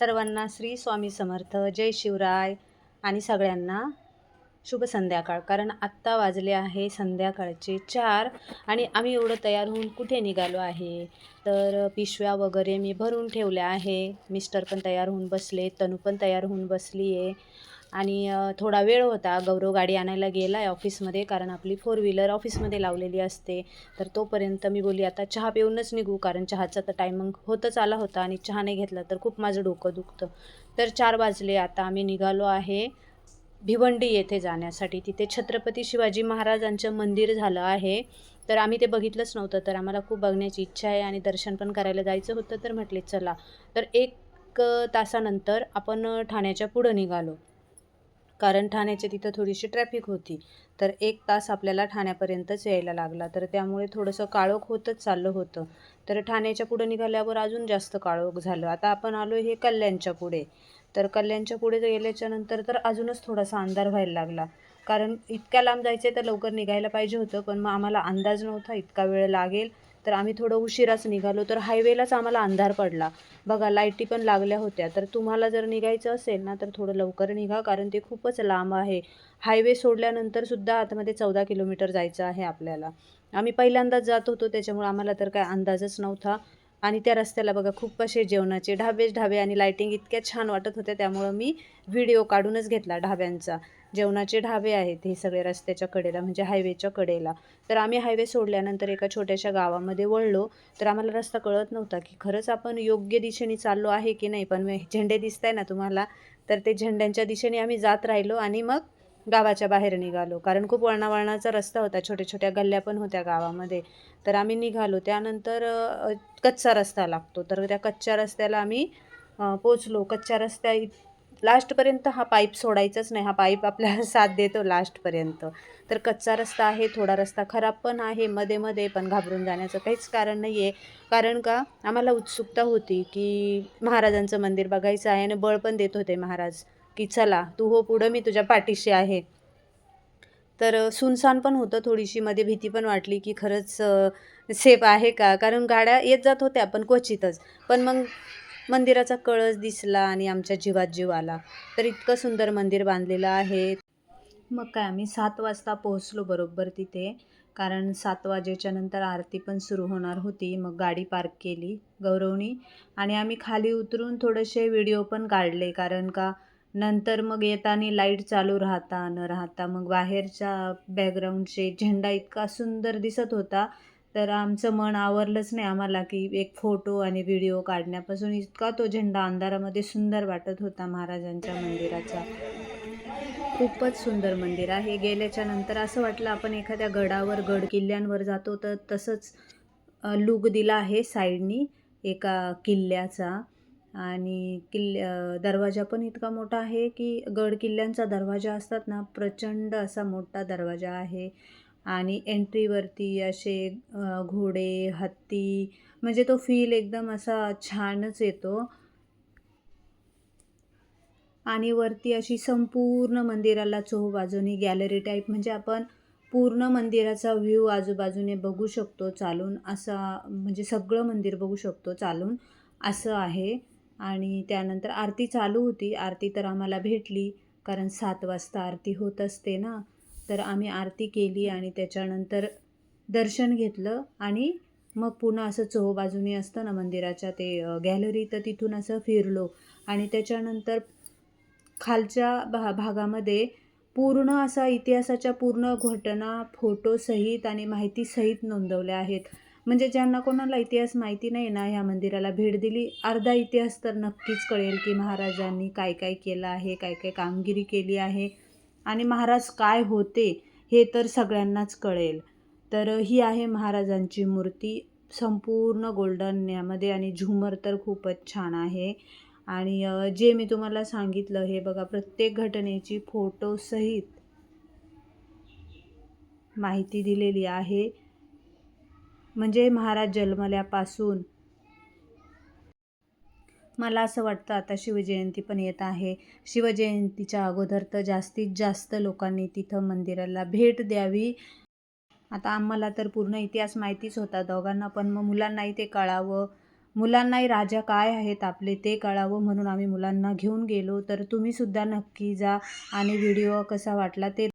सर्वांना श्री स्वामी समर्थ जय शिवराय आणि सगळ्यांना शुभ संध्याकाळ. कारण आत्ता वाजले आहे संध्याकाळचे चार आणि आम्ही एवढं तयार होऊन कुठे निघालो आहे? तर पिशव्या वगैरे मी भरून ठेवल्या आहे. मिस्टर पण तयार होऊन बसले तनू पण तयार होऊन बसली आहे आणि थोडा वेळ होता गौरव गाडी आणायला गेला आहे ऑफिसमध्ये कारण आपली फोर व्हीलर ऑफिसमध्ये लावलेली असते. तर तोपर्यंत मी बोली आता चहा पिऊनच निघू कारण चहाचा तर टायमिंग होतच आला होता आणि चहा नाही घेतला तर खूप माझं डोकं दुखतं. तर चार वाजले आता आम्ही निघालो आहे भिवंडी येथे जाण्यासाठी. तिथे छत्रपती शिवाजी महाराजांचं मंदिर झालं आहे. तर आम्ही ते बघितलंच नव्हतं तर आम्हाला खूप बघण्याची इच्छा आहे आणि दर्शन पण करायला जायचं होतं तर म्हटले चला. तर एक तासानंतर आपण ठाण्याच्या पुढं निघालो. कारण ठाण्याच्या तिथं थोडीशी ट्रॅफिक होती. तर एक तास आपल्याला ठाण्यापर्यंतच यायला लागला. तर त्यामुळे थोडंसं काळोख होतच चाललं होतं. तर ठाण्याच्या पुढं निघाल्यावर अजून जास्त काळोख झालं. आता आपण आलो हे कल्याणच्या पुढे. तर कल्याणच्या पुढे गेल्याच्यानंतर तर अजूनच थोडासा अंधार व्हायला लागला. कारण इतक्या लांब जायचं तर लवकर निघायला पाहिजे होतं. पण मग आम्हाला अंदाज नव्हता. इतका वेळ लागेल. तर आम्ही थोडं उशिराच निघालो तर हायवेलाच आम्हाला अंधार पडला. बघा लाईटी पण लागल्या होत्या. तर तुम्हाला जर निघायचं असेल ना तर थोडं लवकर निघा कारण ते खूपच लांब आहे. हायवे सोडल्यानंतर सुद्धा आतमध्ये चौदा किलोमीटर जायचं आहे आपल्याला. आम्ही पहिल्यांदाच जात होतो त्याच्यामुळे आम्हाला तर काय अंदाजच नव्हता. आणि त्या रस्त्याला बघा खूप असे जेवणाचे ढाबेच ढाबे आणि लाईटिंग इतक्या छान वाटत होत्या. त्यामुळं मी व्हिडिओ काढूनच घेतला ढाब्यांचा. जेवणाचे ढाबे आहेत हे सगळे रस्त्याच्या कडेला म्हणजे हायवेच्या कडेला. तर आम्ही हायवे सोडल्यानंतर एका छोट्याशा गावामध्ये वळलो. तर आम्हाला रस्ता कळत नव्हता की खरंच आपण योग्य दिशेने चाललो आहे की नाही. पण झेंडे दिसत आहे ना तुम्हाला? तर ते झेंड्यांच्या दिशेने आम्ही जात राहिलो आणि मग गावाच्या बाहेर निघालो. कारण खूप वळणावळणाचा रस्ता होता. छोट्या छोट्या गल्ल्या पण होत्या गावामध्ये. तर आम्ही निघालो. त्यानंतर कच्चा रस्ता लागतो. तर त्या कच्च्या रस्त्याला आम्ही पोचलो कच्च्या रस्त्या इत- लास्टपर्यंत हा पाईप सोडायचाच नाही. हा पाईप आपल्याला साथ देतो लास्टपर्यंत. तर कच्चा रस्ता आहे. थोडा रस्ता खराब पण आहे. मध्ये मध्ये पण घाबरून जाण्याचं काहीच कारण नाही आहे कारण का? आम्हाला उत्सुकता होती की महाराजांचं मंदिर बघायचं आहे आणि बळ पण देत होते महाराज. की चला तू हो पुढं मी तुझ्या पाठीशी आहे. तर सुनसान पण होतं थोडीशी. मध्ये भीती पण वाटली की खरंच सेफ आहे का? कारण गाड्या येत जात होत्या पण क्वचितच. पण मग मंदिराचा कळस दिसला आणि आमच्या जीवात जीव आला. तर इतकं सुंदर मंदिर बांधलेलं आहे. मग काय आम्ही सात वाजता पोहोचलो बरोबर तिथे. कारण सात वाजेच्या नंतर आरती पण सुरू होणार होती. मग गाडी पार्क केली गौरवनी. आणि आम्ही खाली उतरून थोडेसे व्हिडिओ पण काढले. कारण का नंतर मग येताना लाइट चालू राहता न राहता मग बाहेरच्या बॅकग्राऊंडचे झेंडा इतका सुंदर दिसत होता. तर आमचं मन आवरलंच नाही आम्हाला की एक फोटो आणि व्हिडिओ काढण्यापासून इतका तो झेंडा अंधारामध्ये सुंदर वाटत होता महाराजांच्या मंदिराचा. खूपच सुंदर मंदिर आहे. गेल्याच्यानंतर असं वाटलं आपण एखाद्या गडावर गड किल्ल्यांवर जातो तर तसंच लुक दिला आहे साईडनी एका किल्ल्याचा. आणि किल्ल दरवाजा पण इतका मोठा आहे की गड किल्ल्यांचा दरवाजा असतात ना प्रचंड असा मोठा दरवाजा आहे. आणि एंट्रीवरती असे घोडे हत्ती म्हणजे तो फील एकदम असा छानच येतो. आणि वरती अशी संपूर्ण मंदिराला चोहबाजूनी गॅलरी टाईप म्हणजे आपण पूर्ण मंदिराचा व्ह्यू आजूबाजूने बघू शकतो चालून असा म्हणजे सगळं मंदिर बघू शकतो चालून असं आहे. आणि त्यानंतर आरती चालू होती. आरती तर आम्हाला भेटली कारण सात वाजता आरती होत असते ना. तर आम्ही आरती केली आणि त्याच्यानंतर दर्शन घेतलं आणि मग पुन्हा असं चोहबाजूनी असतं ना मंदिराच्या ते गॅलरी तर तिथून असं फिरलो. आणि त्याच्यानंतर खालच्या भा भागामध्ये पूर्ण असा इतिहासाच्या पूर्ण घटना फोटोसहित आणि माहितीसहित नोंदवल्या आहेत. म्हणजे ज्यांना कोणाला इतिहास माहिती नाही ना ह्या मंदिराला भेट दिली अर्धा इतिहास तर नक्कीच कळेल की महाराजांनी काय काय केलं आहे काय काय कामगिरी केली आहे आणि महाराज काय होते हे तर सगळ्यांनाच कळेल. तर ही आहे महाराजांची मूर्ती. संपूर्ण गोल्डन यामध्ये आणि झुमर तर खूपच छान आहे. आणि जे मी तुम्हाला सांगितलं हे बघा प्रत्येक घटनेची फोटोसहित माहिती दिलेली आहे. म्हणजे महाराज जन्मल्यापासून. मला असं वाटतं आता शिवजयंती पण येत आहे. शिवजयंतीच्या अगोदर तर जास्तीत जास्त लोकांनी तिथं मंदिराला भेट द्यावी. आता आम्हाला तर पूर्ण इतिहास माहितीच होता दोघांना पण मग मुलांनाही ते कळावं. मुलांनाही राजा काय आहेत आपले ते कळावं म्हणून आम्ही मुलांना घेऊन गेलो. तर तुम्हीसुद्धा नक्की जा आणि व्हिडिओ कसा वाटला ते